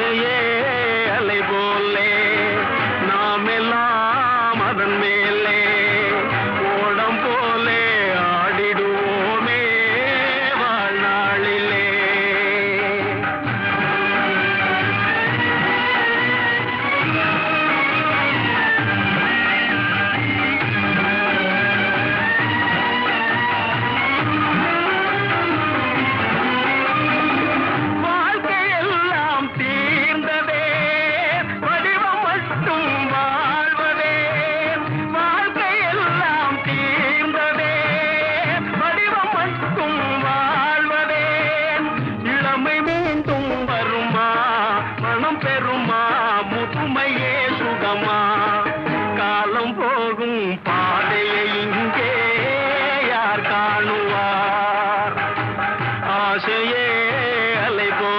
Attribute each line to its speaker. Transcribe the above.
Speaker 1: ஆசையே அலை போலே நாம் எல்லாம் அதன் மேல் சுகமா முதுமையே சுகமா. காலம் போகும் பாதையை இங்கே யார் காணுவார்? ஆசையே அலை போ